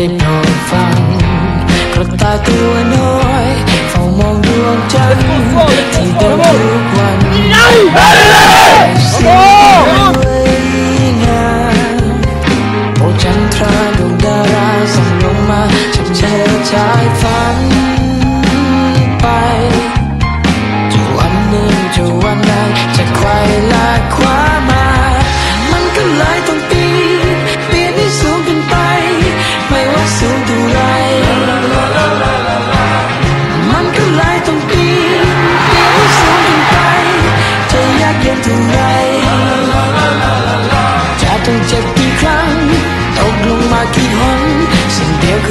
ได้โปรดฟังกระตายตัวน้อยเฝ้ามองดวงจันทร์ที่เดินทุกวันเสียงสวยงามโอจันทราดวงดาราส่องลงมาฉันเชิดชายฝันไปจะวันหนึ่งจะวันใดจะใครลาดขวา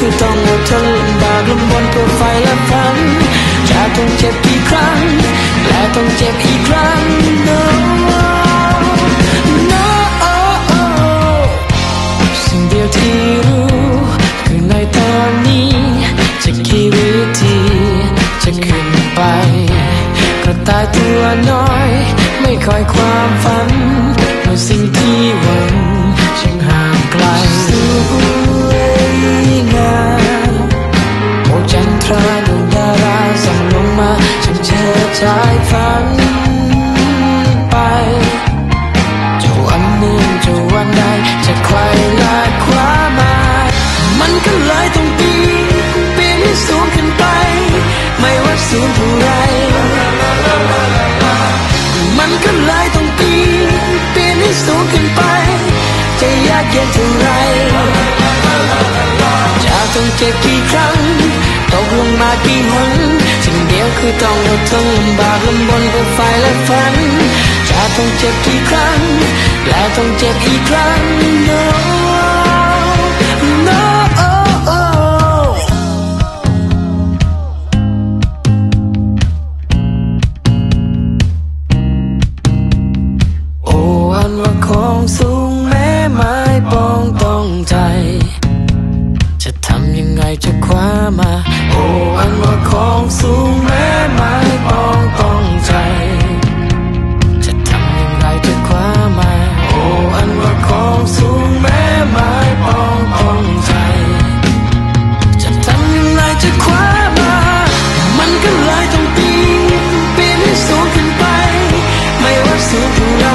สิ่ต้องอดทนลำบากลำบนเพื่อไฟและฝันจะต้องเจ็บกี่ครั้ง และต้องเจ็บอีกครั้ง no no สิ่งเดียวที่รู้คือในตอนนี้จะกี่วิธีจะขึ้นไป กระต่ายตัวน้อย ไม่คอยความฝันเมื่อสิ่งที่หวังช่างห่างไกลส สูงเท่าไรมันก็เลยต้องปีนปีนให้สูงขึ้นไป จะยากเย็นเท่าไรจะต้องเจ็บกี่ครั้งตกลงมากี่หนสิ่งเดียวคือต้องอดทนลำบากลำบนเพื่อไฟและฝันจะต้องเจ็บกี่ครั้ง และต้องเจ็บอีกครั้ง no จะคว้ามา โอ้อันว่าของสูงแม้ไม้ปองต้องใจ จะทำยังไงจะคว้ามา โอ้อันว่าของสูงแม้ไม้ปองต้องใจ จะทำยังไงจะคว้ามา มันก็เลยต้องปีนปีนให้สูงขึ้นไป ไม่ว่าสูงเท่าไร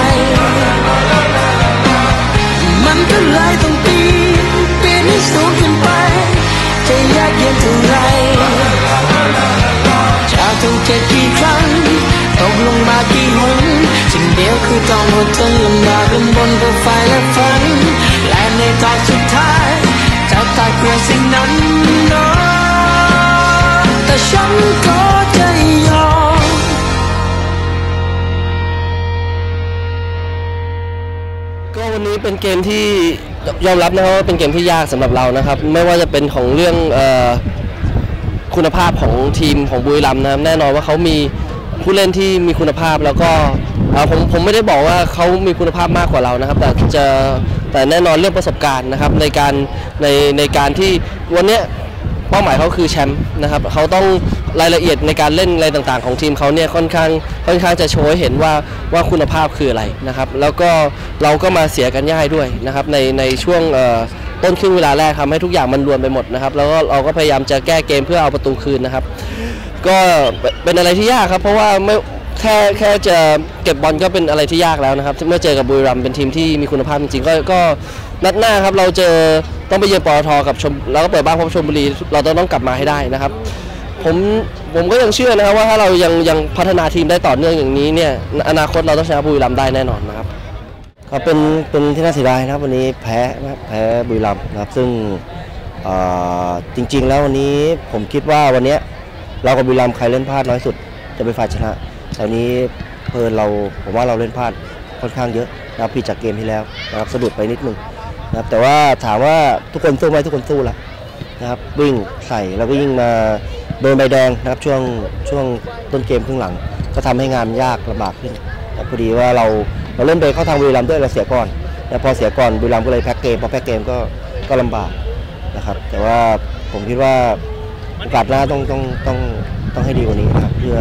มันก็เลยต้องปีนปีนให้สูงขึ้นไป จะยากเย็นเท่าไรจะต้องเจ็บกี่ครั้งตกลงมากี่หนสิ่งเดียวคือต้องอดทนลำบากลำบนเพื่อไฟและฝัน และในตอนสุดท้ายจะตายเพื่อสิ่งนั้นนอะแต่ฉันก็จะยอมก็วันนี้เป็นเกมที่ ยอมรับนะครับว่าเป็นเกมที่ยากสำหรับเรานะครับ ไม่ว่าจะเป็นของเรื่องออคุณภาพของทีมของบุรีรัมย์นะครับแน่นอนว่าเขามีผู้เล่นที่มีคุณภาพแล้วก็ผมผมไม่ได้บอกว่าเขามีคุณภาพมากกว่าเรานะครับ แต่จะแต่แน่นอนเรื่องประสบการณ์นะครับในการในในการที่วันเนี้ย เป้าหมายเขาคือแชมป์นะครับเขาต้องรายละเอียดในการเล่นอะไรต่างๆ ของทีมเขาเนี่ยค่อนข้างค่อนข้างจะโชว์ให้เห็นว่าว่าคุณภาพคืออะไรนะครับ แล้วก็เราก็มาเสียกันย่ายด้วยนะครับในในช่วงต้นครึ่งเวลาแรกทำให้ทุกอย่างมันรวนไปหมดนะครับแล้วก็เราก็พยายามจะแก้เกมเพื่อเอาประตูคืนนะครับ ก็เป็นอะไรที่ยากครับ เพราะว่าไม่แค่แค่จะเก็บบอลก็เป็นอะไรที่ยากแล้วนะครับเมื่อเจอกับบุรีรัมเป็นทีมที่มีคุณภาพจริงๆก็ก็ นัดหน้าครับเราเจอต้องไปเยือนปตทกับชมแล้วก็เปิดบ้านพบชมบุรี เราต้องต้องกลับมาให้ได้นะครับ ผมผมก็ยังเชื่อนะครับว่าถ้าเรายังยังพัฒนาทีมได้ต่อเนื่องอย่างนี้เนี่ยอนาคตเราต้องชนะบุรีรัมย์ได้แน่นอนนะครับก็เป็นเป็นที่น่าเสียดายนะครับวันนี้แพ้นะแพ้บุรีรัมย์นะครับ ซึ่งจริง ๆ แล้ววันนี้ผมคิดว่าวันเนี้ยเรากับบุรีรัมย์ใครเล่นพลาดน้อยสุด จะเป็นฝ่ายชนะแต่วันนี้เพลินเราผมว่าเราเล่นพลาดค่อนข้างเยอะนะครับผิดจากเกมที่แล้วนะครับสะดุดไปนิดนึง นะครับแต่ว่าถามว่าทุกคนสู้ไหมทุกคนสู้ละนะครับวิ่งใส่แล้วก็ยิ่งมาโดนใบแดงนะครับช่วงช่วงต้นเกมครึ่งหลัง ก็ทำให้งานยากลำบากขึ้นแต่พอดีว่าเราเราเริ่มเดินเข้าทางบุรีรัมย์ด้วยเราเสียก่อนแต่พอเสียก่อนบุรีรัมย์ก็เลยแพ็กเกมพอแพ็กเกมก็ก็ลำบากนะครับ แต่ว่าผมคิดว่าโอกาสหน้าต้องต้องต้องต้องให้ดีกว่านี้นะครับเพื่อ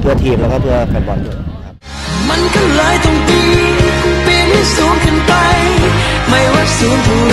เพื่อทีมแล้วก็เพื่อแฟนบอลด้วยครับมันก็เลยต้องปีนปีนให้สูงขึ้นไป ไม่